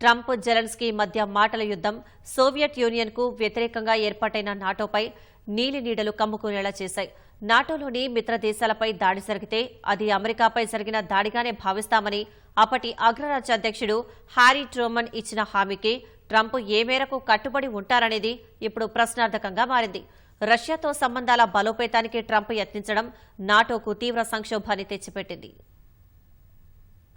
Trump Zelensky మధ్య మాటల యుద్ధం సోవియట్ యూనియన్కు వ్యతిరేకంగా ఏర్పాటైన నాటోపై నీలి నీడలు కమ్ముకునేలా చేశాయి. నాటోలోని మిత్ర దేశాలపై దాడి జరిగితే అది అమెరికాపై జరిగిన దాడిగానే భావిస్తామని అప్పటి అగ్రరాజ్య అధ్యక్షుడు హ్యారీ ట్రూమన్ ఇచ్చిన హామీకి ట్రంప్ ఏ మేరకు కట్టుబడి ఉంటారనేది ఇప్పుడు ప్రశ్నార్థకంగా మారింది. రష్యాతో సంబంధాల బలోపేతానికి ట్రంప్ యత్నించడం నాటోకు తీవ్ర సంక్షోభాన్ని తెచ్చిపెట్టింది.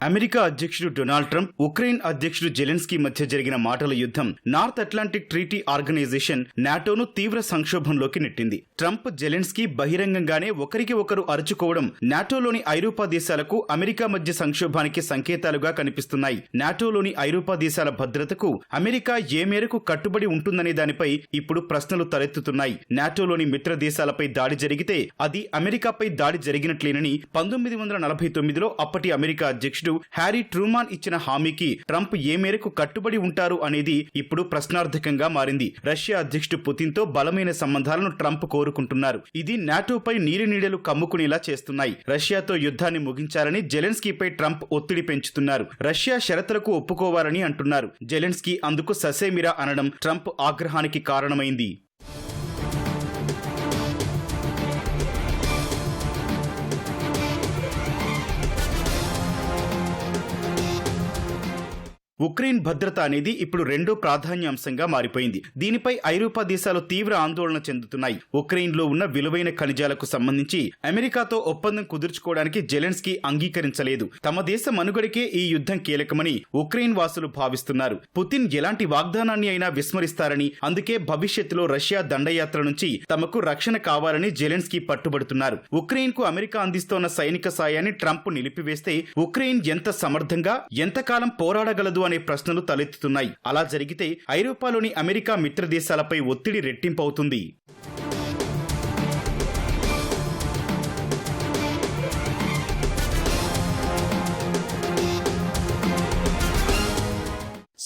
అమెరికా అధ్యక్షుడు డొనాల్డ్ ట్రంప్ ఉక్రెయిన్ అధ్యక్షుడు జెలెన్స్కీ మధ్య జరిగిన మాటల యుద్ధం నార్త్ అట్లాంటిక్ ట్రీటీ ఆర్గనైజేషన్ నాటోను తీవ్ర సంక్షోభంలోకి నెట్టింది. ట్రంప్ జెలెన్స్కీ బహిరంగంగానే ఒకరికి ఒకరు అరుచుకోవడం నాటోలోని ఐరోపా దేశాలకు అమెరికా మధ్య సంక్షోభానికి సంకేతాలుగా కనిపిస్తున్నాయి. నాటోలోని ఐరోపా దేశాల భద్రతకు అమెరికా ఏ మేరకు కట్టుబడి ఉంటుందనే దానిపై ఇప్పుడు ప్రశ్నలు తలెత్తుతున్నాయి. నాటోలోని మిత్ర దేశాలపై దాడి జరిగితే అది అమెరికాపై దాడి జరిగినట్లేనని పంతొమ్మిది వందల నలభై తొమ్మిదిలో అప్పటి అమెరికా అధ్యక్షుడు హ్యారీ ట్రూమాన్ ఇచ్చిన హామీకి ట్రంప్ ఏ మేరకు కట్టుబడి ఉంటారు అనేది ఇప్పుడు ప్రశ్నార్థకంగా మారింది. రష్యా అధ్యక్షుడు పుతిన్తో బలమైన సంబంధాలను ట్రంప్ కోరుకుంటున్నారు. ఇది నాటోపై నీలినీడలు కమ్ముకునేలా చేస్తున్నాయి. రష్యాతో యుద్ధాన్ని ముగించాలని జెలెన్స్కీపై ట్రంప్ ఒత్తిడి పెంచుతున్నారు. రష్యా షరతులకు ఒప్పుకోవాలని అంటున్నారు. జెలెన్స్కీ అందుకు ససేమిరా అనడం ట్రంప్ ఆగ్రహానికి కారణమైంది. ఉక్రెయిన్ భద్రత అనేది ఇప్పుడు రెండో ప్రాధాన్యాంశంగా మారిపోయింది. దీనిపై ఐరోపా దేశాలు తీవ్ర ఆందోళన చెందుతున్నాయి. ఉక్రెయిన్లో ఉన్న విలువైన ఖనిజాలకు సంబంధించి అమెరికాతో ఒప్పందం కుదుర్చుకోవడానికి జెలెన్స్కీ అంగీకరించలేదు. తమ దేశ మనుగడకే ఈ యుద్ధం కీలకమని ఉక్రెయిన్ వాసులు భావిస్తున్నారు. పుతిన్ ఎలాంటి వాగ్దానాన్ని అయినా విస్మరిస్తారని అందుకే భవిష్యత్తులో రష్యా దండయాత్ర నుంచి తమకు రక్షణ కావాలని జెలెన్స్కీ పట్టుబడుతున్నారు. ఉక్రెయిన్కు అమెరికా అందిస్తోన్న సైనిక సాయాన్ని ట్రంప్ నిలిపివేస్తే ఉక్రెయిన్ ఎంత సమర్థంగా ఎంతకాలం పోరాడగలదు అని ప్రశ్నలు తలెత్తుతున్నాయి. అలా జరిగితే ఐరోపాలోని అమెరికా మిత్ర దేశాలపై ఒత్తిడి రెట్టింపవుతుంది.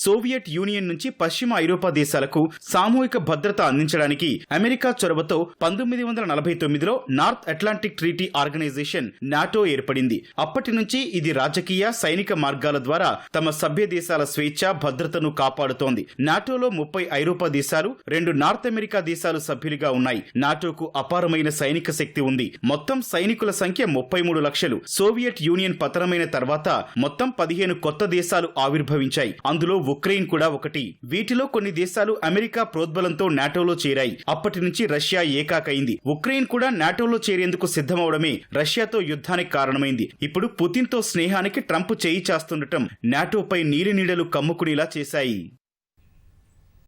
సోవియట్ యూనియన్ నుంచి పశ్చిమ ఐరోపా దేశాలకు సామూహిక భద్రత అందించడానికి అమెరికా చొరవతో పంతొమ్మిది వందల నలభై తొమ్మిదిలో north Atlantic treaty organisation NATO ఏర్పడింది. అప్పటి నుంచి ఇది రాజకీయ సైనిక మార్గాల ద్వారా తమ సభ్య దేశాల స్వేచ్ఛ భద్రతను కాపాడుతోంది. నాటోలో ముప్పై ఐరోపా దేశాలు రెండు నార్త్ అమెరికా దేశాలు సభ్యులుగా ఉన్నాయి. నాటోకు అపారమైన సైనిక శక్తి ఉంది. మొత్తం సైనికుల సంఖ్య ముప్పై మూడు లక్షలు. సోవియట్ యూనియన్ పతనమైన తర్వాత మొత్తం పదిహేను కొత్త దేశాలు ఆవిర్భవించాయి. అందులో ఉక్రెయిన్ కూడా ఒకటి. వీటిలో కొన్ని దేశాలు అమెరికా ప్రోద్బలంతో నాటోలో చేరాయి. అప్పటి నుంచి రష్యా ఏకాకైంది. ఉక్రెయిన్ కూడా నాటోలో చేరేందుకు సిద్ధమవడమే రష్యాతో యుద్ధానికి కారణమైంది. ఇప్పుడు పుతిన్తో స్నేహానికి ట్రంప్ చేయి చేస్తుండటం నాటోపై నీలినీడలు కమ్ముకునేలా చేశాయి.